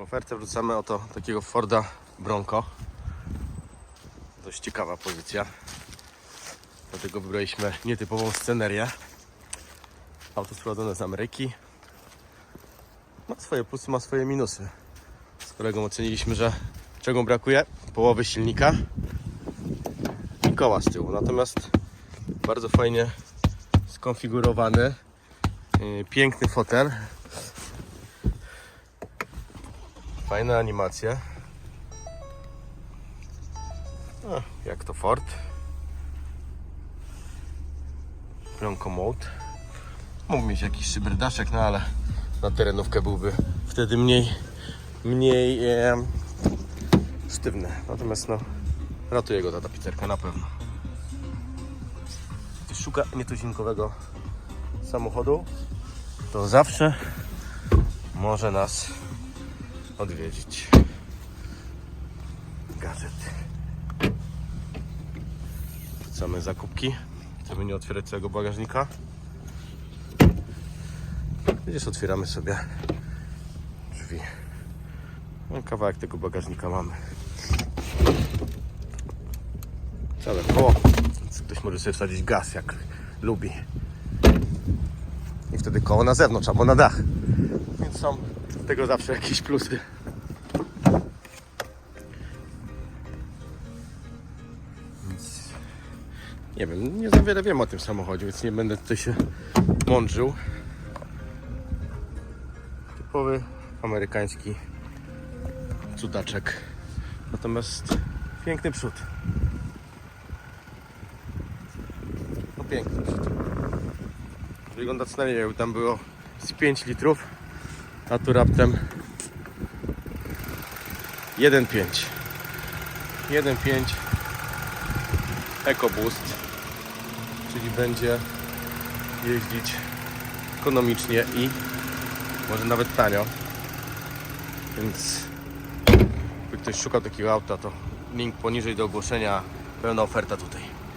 W ofertę wrzucamy oto takiego Forda Bronco. Dość ciekawa pozycja. Dlatego wybraliśmy nietypową scenerię. Auto sprowadzone z Ameryki. Ma swoje plusy, ma swoje minusy. Z kolegą oceniliśmy, że czego brakuje? Połowy silnika i koła z tyłu. Natomiast bardzo fajnie skonfigurowany, yy, piękny fotel. Fajne animacje. Jak to Ford. Bronco Mode. Mógł mieć jakiś szyberdaszek, no ale na terenówkę byłby wtedy mniej mniej e, sztywny. Natomiast no ratuje go ta tapicerka na pewno. Ktoś szuka nietuzinkowego samochodu, to zawsze może nas odwiedzić. Gadżet. Wrzucamy zakupki. Chcemy nie otwierać całego bagażnika. Gdzieś otwieramy sobie drzwi. No, kawałek tego bagażnika mamy. Całe koło. Ktoś może sobie wsadzić gaz, jak lubi. I wtedy koło na zewnątrz albo na dach. Więc są tego zawsze jakieś plusy. Nie wiem, nie za wiele wiem o tym samochodzie, więc nie będę tutaj się mądrzył. Typowy amerykański cudaczek. Natomiast piękny przód. No piękny przód. Wygląda co najmniej tam było z 5 litrów, a tu raptem 1,5. 1,5 EcoBoost, czyli będzie jeździć ekonomicznie i może nawet tanio. Więc jakby ktoś szukał takiego auta, to link poniżej do ogłoszenia, pełna oferta tutaj.